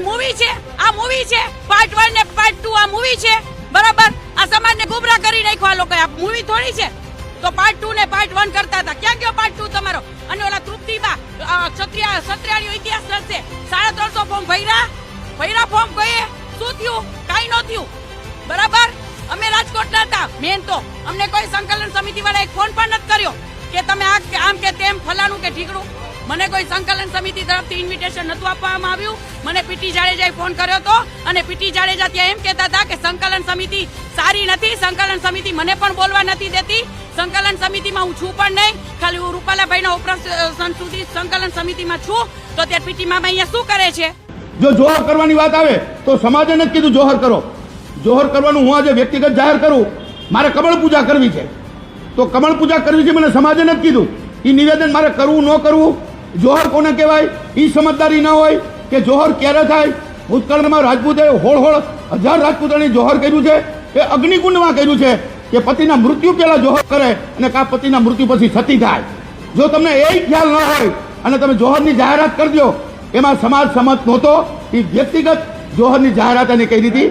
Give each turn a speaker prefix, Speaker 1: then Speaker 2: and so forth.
Speaker 1: કઈ મૂવી છે, આ મૂવી છે પાર્ટ વન ને પાર્ટ ટુ આ મૂવી છે. બરાબર? આ સમાજને ગુમરા કરી નાખ્યો આ લોકો આ મૂવી થોડી છે. તો પાર્ટ ટુ ને પાર્ટ વન કરતા હતા. ક્યાં ગયો પાર્ટ ટુ તમારો? અને ઓલા તૃપ્તિબા ક્ષત્રિય ક્ષત્રિયાળીઓ ઇતિહાસ લખશે સાડા ત્રણસો ફોર્મ ભૈરા ભૈરા ફોર્મ કહીએ શું થયું? કાંઈ ન થયું. બરાબર? અમે રાજકોટના હતા. મેન તો. અમને કોઈ સંકલન સમિતિ વાળા એક ફોન પણ નથી કર્યો કે તમે આ આમ કે તેમ ફલાણું કે ઠીકડું મને કોઈ સંકલન સમિતિ તરફથી ઇન્વિટેશન નતું આપવામાં આવ્યું. મને પીટી જાડેજાએ ફોન કર્યો હતો અને પીટી જાડેજા ત્યાં એમ કહેતા હતા કે સંકલન સમિતિ સારી નથી, સંકલન સમિતિ મને પણ બોલવા નથી દેતી. સંકલન સમિતિમાં હું છું પણ નહીં. ખાલી હું રૂપાલાભાઈના ઓપરેશન સુધી સંકલન સમિતિમાં છું. તો ત્યાં પીટી મામા અહીંયા શું કરે છે?
Speaker 2: જો જોહર કરવાની વાત આવે, તો સમાજે જ કીધું જોહર કરો. જોહર કરવાનું હું આજે વ્યક્તિગત જાહેર કરું. મારે કમળ પૂજા કરવી છે. તો કમળ પૂજા કરવી છે મને સમાજે નથી કીધું. એ નિવેદન મારે કરવું ન કરવું? જોહર કોને કહેવાય? એ સમજદારી ન હોય કે જોહર ક્યારે થાય? ભૂતકાળમાં રાજપૂતે હોળ હોળ હજાર રાજપૂતોની જોહર કર્યું છે, એ અગ્નિકુંડમાં કર્યું છે કે પતિના મૃત્યુ પહેલાં જોહર કરે અને કા પતિના મૃત્યુ પછી સતી થાય. જો તમને એ ખ્યાલ ન હોય અને તમે જોહરની જાહેરાત કરી દો, એમાં સમાજ સમત નહોતો એ વ્યક્તિગત જોહરની જાહેરાત એને કહી હતી.